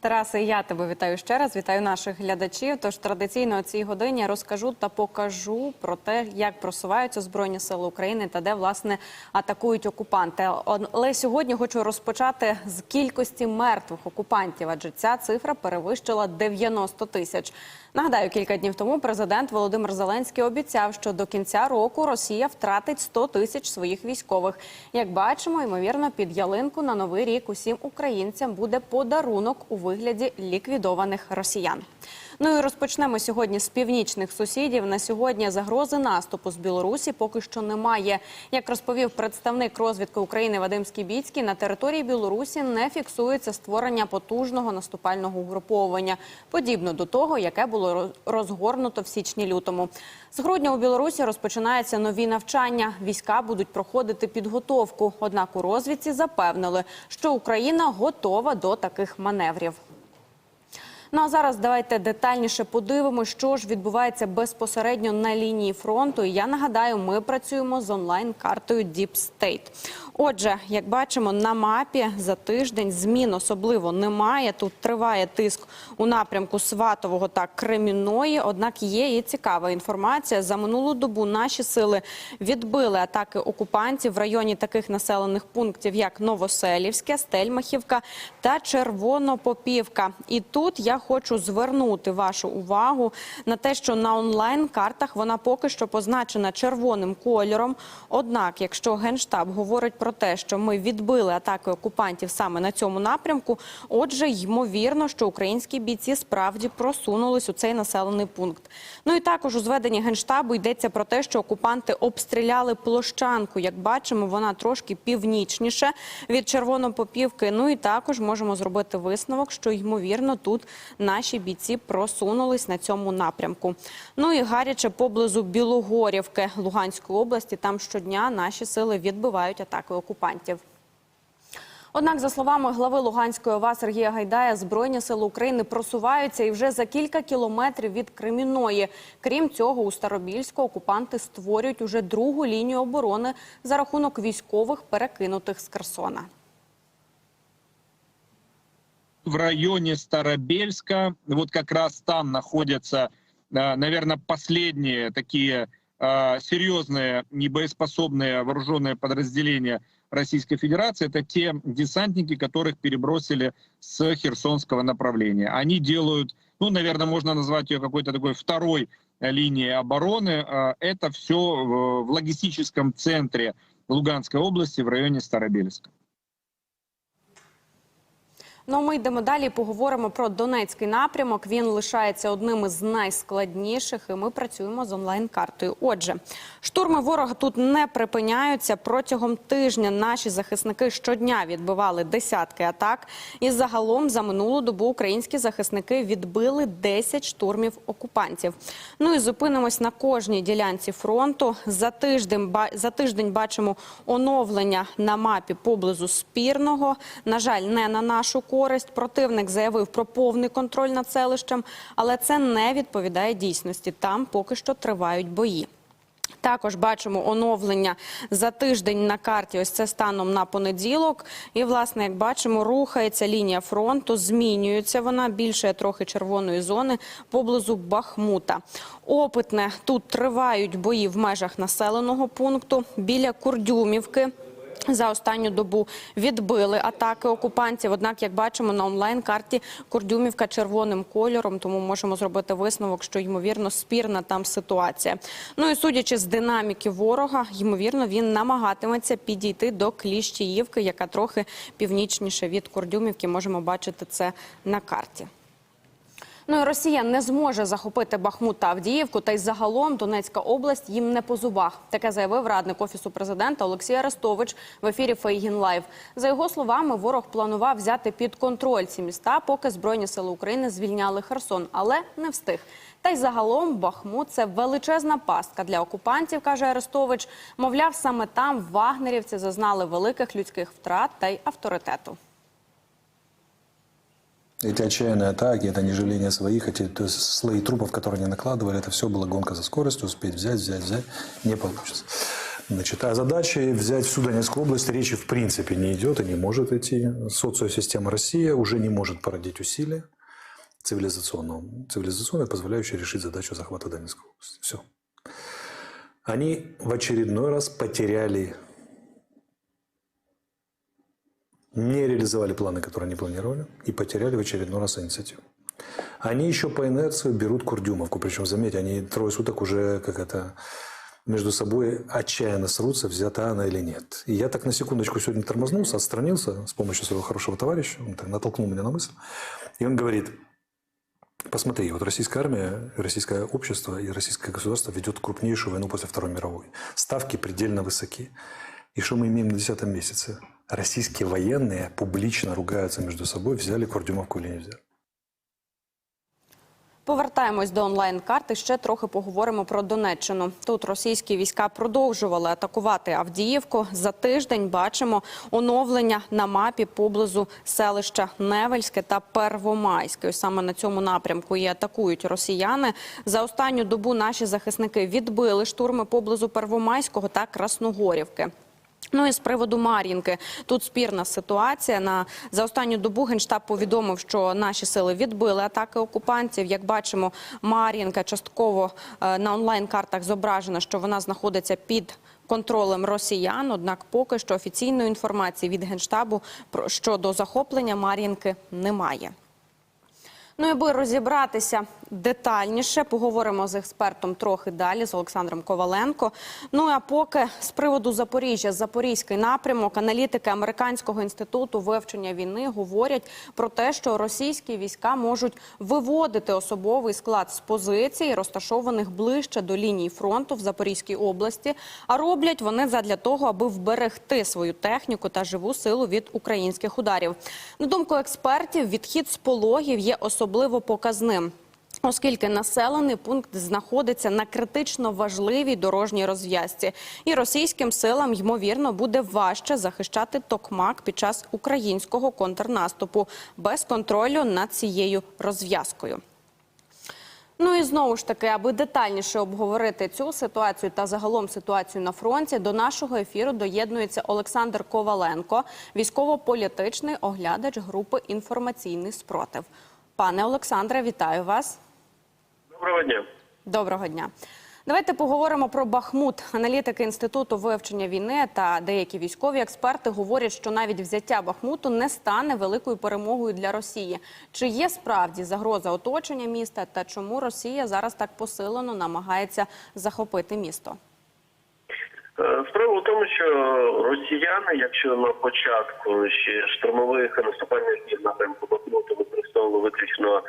Тарасе, я тебе вітаю ще раз. Вітаю наших глядачів. Тож традиційно о цій годині розкажу та покажу про те, як просуваються збройні сили України та де власне атакують окупанти. Але сьогодні хочу розпочати з кількості мертвих окупантів, адже ця цифра перевищила 90 тисяч. Нагадаю, кілька днів тому президент Володимир Зеленський обіцяв, що до кінця року Росія втратить 100 тисяч своїх військових. Як бачимо, ймовірно, під ялинку на новий рік усім українцям буде подарунок у вигляді ліквідованих росіян. Ну і розпочнемо сьогодні з північних сусідів. На сьогодні загрози наступу з Білорусі поки що немає. Як розповів представник розвідки України Вадим Скібіцький, на території Білорусі не фіксується створення потужного наступального угруповання, подібно до того, яке було розгорнуто в січні-лютому. З грудня у Білорусі розпочинаються нові навчання. Війська будуть проходити підготовку. Однак у розвідці запевнили, що Україна готова до таких маневрів. Ну а зараз давайте детальніше подивимося, що ж відбувається безпосередньо на лінії фронту. Я нагадаю, ми працюємо з онлайн-картою Deep State. Отже, як бачимо, на мапі за тиждень змін особливо немає. Тут триває тиск у напрямку Сватового та Кремінної. Однак є і цікава інформація. За минулу добу наші сили відбили атаки окупантів в районі таких населених пунктів, як Новоселівське, Стельмахівка та Червонопопівка. І тут я хочу звернути вашу увагу на те, що на онлайн-картах вона поки що позначена червоним кольором. Однак, якщо генштаб говорить про те, що ми відбили атаки окупантів саме на цьому напрямку, отже, ймовірно, що українські бійці справді просунулись у цей населений пункт. Ну і також у зведенні генштабу йдеться про те, що окупанти обстріляли площанку. Як бачимо, вона трошки північніше від Червонопопівки. Ну і також можемо зробити висновок, що ймовірно тут наші бійці просунулись на цьому напрямку. Ну і гаряче поблизу Білогорівки Луганської області. Там щодня наші сили відбивають атаки окупантів. Однак, за словами глави Луганської ОВА Сергія Гайдая, Збройні сили України просуваються і вже за кілька кілометрів від Креміної. Крім цього, у Старобільську окупанти створюють уже другу лінію оборони за рахунок військових перекинутих з Херсона. В районе Старобельска. Вот как раз там находятся, наверное, последние такие э, серьезные небоеспособные вооруженные подразделения Российской Федерации. Это те десантники, которых перебросили с Херсонского направления. Они делают, ну, наверное, можно назвать ее какой-то такой второй э, линией обороны. Э, Это все в логистическом центре Луганской области в районе Старобельска. Ну, ми йдемо далі. Поговоримо про Донецький напрямок. Він лишається одним із найскладніших, і ми працюємо з онлайн-картою. Отже, штурми ворога тут не припиняються. Протягом тижня наші захисники щодня відбивали десятки атак. І загалом за минулу добу українські захисники відбили 10 штурмів окупантів. Ну і зупинимось на кожній ділянці фронту. За тиждень за тиждень бачимо оновлення на мапі поблизу спірного. На жаль, не на нашу користь. Противник заявив про повний контроль над селищем, але це не відповідає дійсності. Там поки що тривають бої. Також бачимо оновлення за тиждень на карті. Ось це станом на понеділок. І, власне, як бачимо, рухається лінія фронту, змінюється вона більше трохи червоної зони поблизу Бахмута. Опитне тут тривають бої в межах населеного пункту біля Курдюмівки. За останню добу відбили атаки окупантів. Однак, як бачимо на онлайн-карті, Курдюмівка червоним кольором, тому можемо зробити висновок, що ймовірно спірна там ситуація. Ну і судячи з динаміки ворога, ймовірно, він намагатиметься підійти до Кліщіївки, яка трохи північніше від Курдюмівки. Можемо бачити це на карті. Ну і Росія не зможе захопити Бахмут та Авдіївку, та й загалом Донецька область їм не по зубах. Таке заявив радник офісу президента Олексій Арестович в ефірі Фейгін Лайв. За його словами, ворог планував взяти під контроль ці міста, поки збройні сили України звільняли Херсон, але не встиг. Та й загалом Бахмут це величезна пастка для окупантів, каже Арестович. Мовляв, саме там вагнерівці зазнали великих людських втрат та й авторитету. Эти отчаянные атаки, это нежаление своих, эти то есть слои трупов, которые они накладывали, это все была гонка за скоростью, успеть взять, взять, взять, не получится. Значит, о задаче взять всю Донецкую область речи в принципе не идет и не может идти. Социосистема Россия уже не может породить усилия цивилизационного, цивилизационные, позволяющие решить задачу захвата Донецкой области. Все. Они в очередной раз потеряли, не реализовали планы, которые они планировали, и потеряли в очередной раз инициативу. Они еще по инерции берут Курдюмовку, причем, заметьте, они трое суток уже как это между собой отчаянно срутся, взята она или нет. И я так на секундочку сегодня тормознулся, отстранился с помощью своего хорошего товарища, он так натолкнул меня на мысль, и он говорит, посмотри, вот российская армия, российское общество и российское государство ведет крупнейшую войну после Второй мировой. Ставки предельно высоки. И что мы имеем на 10 месяце? Российские военные публично ругаются между собой, взяли Курдюмовку или не взяли. Повертаємось до онлайн-карти. Ще трохи поговоримо про Донеччину. Тут російські війська продовжували атакувати Авдіївку. За тиждень бачимо оновлення на мапі поблизу селища Невельське та Первомайське. Ось саме на цьому напрямку і атакують росіяни. За останню добу наші захисники відбили штурми поблизу Первомайського та Красногорівки. Ну і з приводу Мар'їнки. Тут спірна ситуація. На за останню добу генштаб повідомив, що наші сили відбили атаки окупантів. Як бачимо, Мар'їнка частково е, на онлайн-картах зображено, що вона знаходиться під. Контролем росіян, однак поки що офіційної інформації від генштабу про щодо захоплення Мар'їнки немає. Ну аби розібратися детальніше, поговоримо з експертом трохи далі з Олександром Коваленко. Ну а поки з приводу Запоріжжя, Запорізький напрямок, аналітики американського інституту вивчення війни говорять про те, що російські війська можуть виводити особовий склад з позицій, розташованих ближче до лінії фронту в Запорізькій області. А роблять вони задля того, аби вберегти свою техніку та живу силу від українських ударів. На думку експертів, відхід з пологів є особливо показним. Оскільки населений пункт знаходиться на критично важливій дорожній розв'язці, і російським силам ймовірно буде важче захищати токмак під час українського контрнаступу без контролю над цією розв'язкою. Ну і знову ж таки, аби детальніше обговорити цю ситуацію та загалом ситуацію на фронті, до нашого ефіру доєднується Олександр Коваленко, військово-політичний оглядач групи інформаційний спротив. Пане Олександре, вітаю вас. Доброго дня. Доброго дня. Давайте поговоримо про Бахмут. Аналітики інституту вивчення війни та деякі військові експерти говорять, що навіть взяття Бахмуту не стане великою перемогою для Росії. Чи є справді загроза оточення міста та чому Росія зараз так посилено намагається захопити місто? Е, Справа в тому, що росіяни, якщо на початку ще штурмових наступальних дій напрямку Бахмуту використовували виключно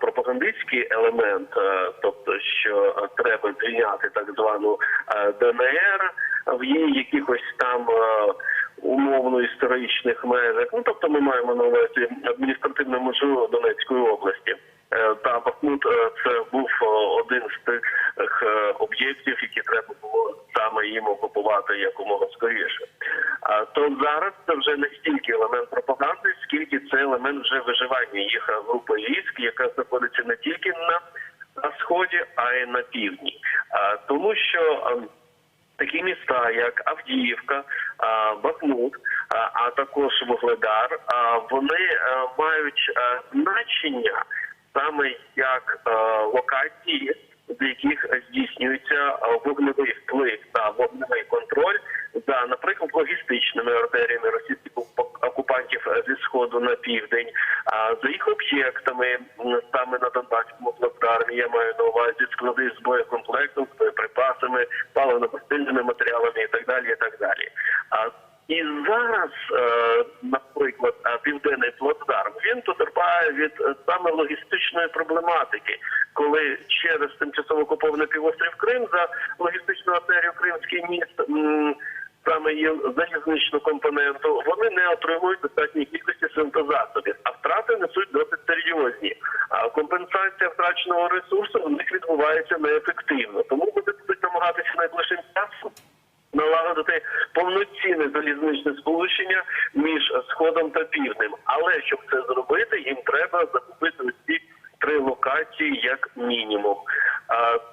пропагандистський елемент, е, тобто що е, треба звільняти так звану е, ДНР в її якихось там е, умовно історичних межах. Ну тобто, ми маємо на увазі адміністративну межу Донецької області. Е, Та Бахмут е, це був е, один з тих е, об'єктів, які треба було саме їм окупувати якомога скоріше. А то зараз це вже не стільки елемент пропаганди, скільки це елемент вже виживання їх групи військ, яка знаходиться не тільки на, на сході, а й на півдні. А, тому що ем, такі міста, як Авдіївка, а, Бахмут, а, а також Вугледар, а, вони е, мають е, значення саме як е, локації, з яких здійснюється е, вогневий вплив та вогневий контроль за, наприклад, логістичними артеріями російських оку- окупантів е, зі сходу на південь, а за їх об'єктами саме на Донбаському плацдармі, я маю на увазі склади з боєкомплектом, з боєприпасами, паливно-мастильними матеріалами і так далі. І так далі. І зараз, е, наприклад, е, південний плацдарм він потерпає від е, саме логістичної проблематики, коли через тимчасово окупований півострів Крим за логістичну артерію Кримський міст. Саме є залізничну компоненту, вони не отримують достатньої кількості сил а втрати несуть досить серйозні. А компенсація втраченого ресурсу у них відбувається неефективно. Тому будуть намагатися найближчим часом налагодити повноцінне залізничне сполучення між сходом та півднем. Але щоб це зробити, їм треба закупити усі три локації як мінімум.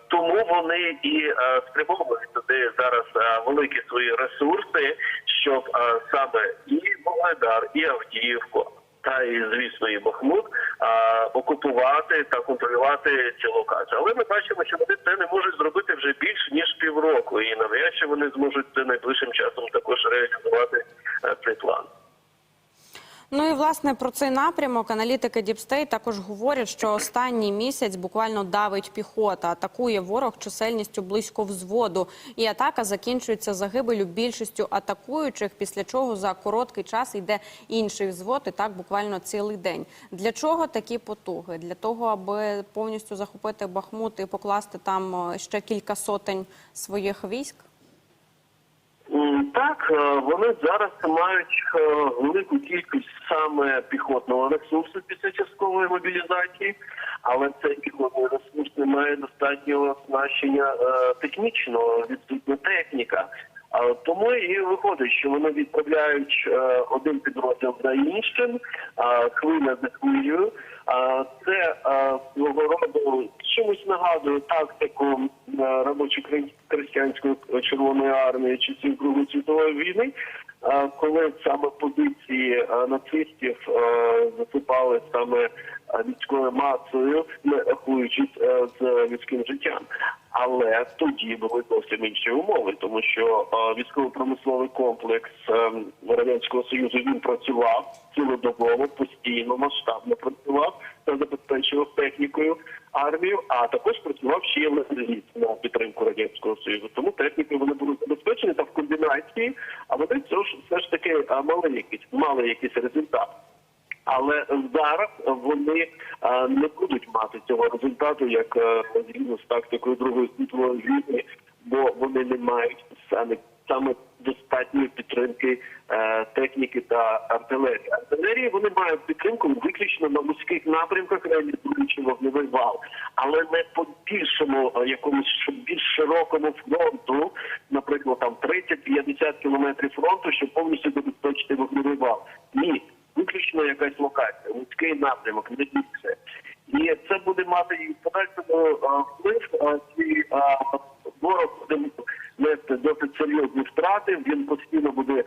Тому вони і спрямовують туди зараз великі свої ресурси, щоб саме і Володар, і Авдіївку, та і звісно і Бахмут окупувати та контролювати ці локації. Але ми бачимо, що вони це не можуть зробити вже більш ніж півроку, і навряд чи вони зможуть найближчим часом також реалізувати е, цей план. Ну і власне про цей напрямок аналітики Діпстей також говорять, що останній місяць буквально давить піхота, атакує ворог чисельністю близько взводу, і атака закінчується загибелю більшістю атакуючих. Після чого за короткий час йде інший взвод, і так буквально цілий день. Для чого такі потуги? Для того, аби повністю захопити Бахмут і покласти там е, ще кілька сотень своїх військ. Так, е, вони зараз мають е, велику кількість саме піхотного ресурсу після часткової мобілізації, але цей піхотний ресурс не має достатнього оснащення е, технічного, відсутня техніка. Тому і виходить, що вони відправляють е, один підрозділ за іншим, хвиля за хвилею. Це свого роду чимось нагадує тактику е, робочо-крестьянської червоної армії часів Другої світової війни, коли саме позиції е, нацистів засипали саме людською масою, не рахуючись е, з людським життям. Але тоді були зовсім інші умови, тому що е, військово-промисловий комплекс е, радянського союзу він працював цілодобово, постійно, масштабно працював та забезпечував технікою армію, а також працював ще й на підтримку радянського союзу. Тому технікою вони були забезпечені та в комбінації, а вони все ж все ж таки мали якийсь мали якийсь результат. Але зараз вони е, не будуть мати цього результату, як е, згідно з тактикою Другої світової війни, бо вони не мають саме саме достатньої підтримки е, техніки та артилерії. Артилерії вони мають підтримку виключно на вузьких напрямках, реалізуючи вогневий вал, але не по більшому якомусь більш широкому фронту, наприклад, там 30-50 кілометрів фронту, щоб повністю забезпечити вогневий вал. Ні виключно якась локація, вузький напрямок, не більше. І це буде мати і подальшому вплив, і ворог буде нести досить серйозні втрати, він постійно буде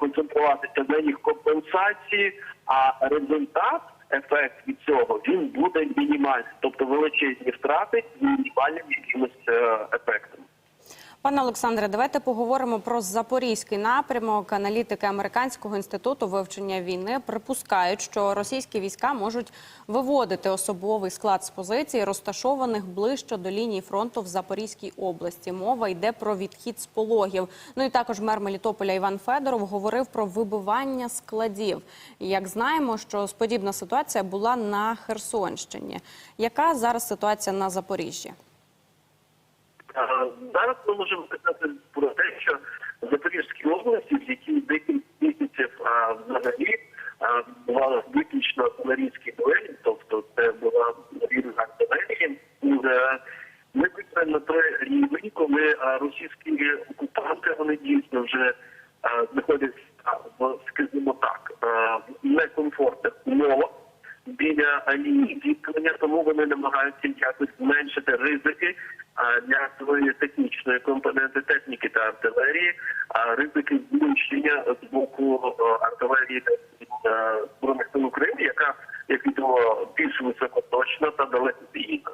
концентруватися на їх компенсації, а результат, ефект від цього, він буде мінімальний, тобто величезні втрати з мінімальним якимось е, ефектом. Пане Олександре, давайте поговоримо про запорізький напрямок. Аналітики американського інституту вивчення війни припускають, що російські війська можуть виводити особовий склад з позицій, розташованих ближче до лінії фронту в Запорізькій області. Мова йде про відхід з пологів. Ну і також мер Мелітополя Іван Федоров говорив про вибивання складів. Як знаємо, що подібна ситуація була на Херсонщині. Яка зараз ситуація на Запоріжжі? Зараз ми можемо казати про те, що в Запорізькій області, в якій декілька місяців взагалі була виключно артилерійські дуелі, тобто це була війна артилерії, ми вийшли на той рівень, коли російські окупанти вони дійсно вже знаходяться в, скажімо так, некомфортних умовах біля лінії зіткнення, тому вони намагаються якось зменшити ризики для своєї технічної компоненти техніки та артилерії, а ризики знищення з боку е, артилерії е, збройних сил України, яка як відомо більш високоточна та далекобійна.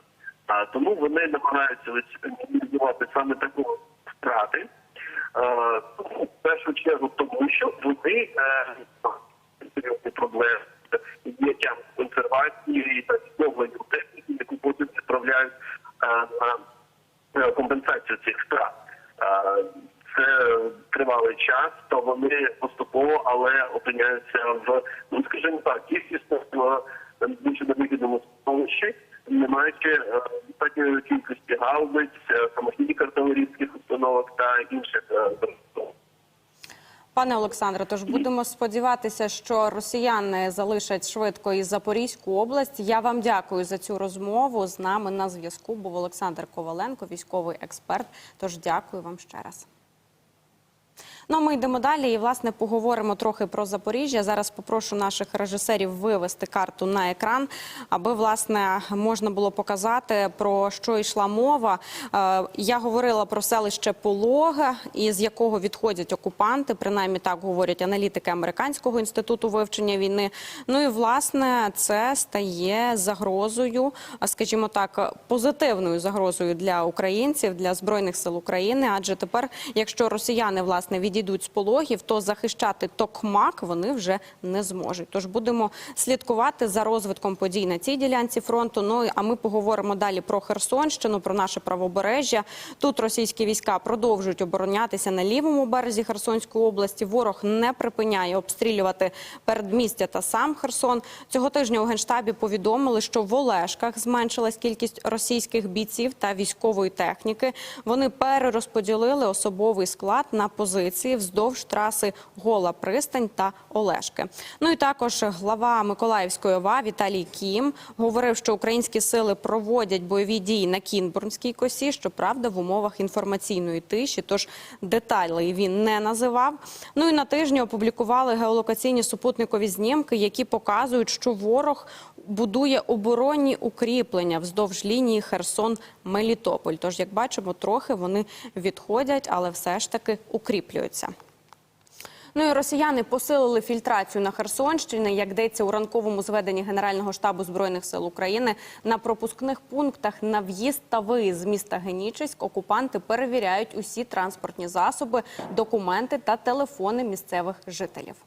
А тому вони намагаються мінімізувати саме таку втрати. Е, тому, в першу чергу, тому що вони серйозні проблеми зняттям консервації та відновленням техніки, яку потім відправляють на компенсацію цих втрат. Е, Це тривалий час, то вони поступово, але опиняються в ну скажімо так, кількісно в більше невигідному сполучі, не маючи е, достатньої кількості гаубиць, е, самохідних Пане Олександре, тож будемо сподіватися, що росіяни залишать швидко і Запорізьку область. Я вам дякую за цю розмову. З нами на зв'язку був Олександр Коваленко, військовий експерт. Тож дякую вам ще раз. Ну ми йдемо далі і власне поговоримо трохи про Запоріжжя. Зараз попрошу наших режисерів вивести карту на екран, аби власне можна було показати про що йшла мова. Е, Я говорила про селище Полога, із якого відходять окупанти. Принаймні так говорять аналітики американського інституту вивчення війни. Ну і власне це стає загрозою, скажімо так, позитивною загрозою для українців, для збройних сил України. Адже тепер, якщо росіяни власне відійдуть з пологів, то захищати Токмак вони вже не зможуть. Тож будемо слідкувати за розвитком подій на цій ділянці фронту. Ну а ми поговоримо далі про Херсонщину, про наше правобережжя. Тут російські війська продовжують оборонятися на лівому березі Херсонської області. Ворог не припиняє обстрілювати передмістя та сам Херсон. Цього тижня у генштабі повідомили, що в Олешках зменшилась кількість російських бійців та військової техніки. Вони перерозподілили особовий склад на позиції вздовж траси Гола Пристань та Олешки. Ну і також глава Миколаївської ОВА Віталій Кім говорив, що українські сили проводять бойові дії на Кінбурнській косі. Щоправда, в умовах інформаційної тиші, тож деталей він не називав. Ну і на тижні опублікували геолокаційні супутникові знімки, які показують, що ворог будує оборонні укріплення вздовж лінії Херсон-Мелітополь. Тож, як бачимо, трохи вони відходять, але все ж таки укріплюються. Ну і росіяни посилили фільтрацію на Херсонщині, як йдеться у ранковому зведенні Генерального штабу збройних сил України. На пропускних пунктах на в'їзд та виїзд з міста Генічеськ окупанти перевіряють усі транспортні засоби, документи та телефони місцевих жителів.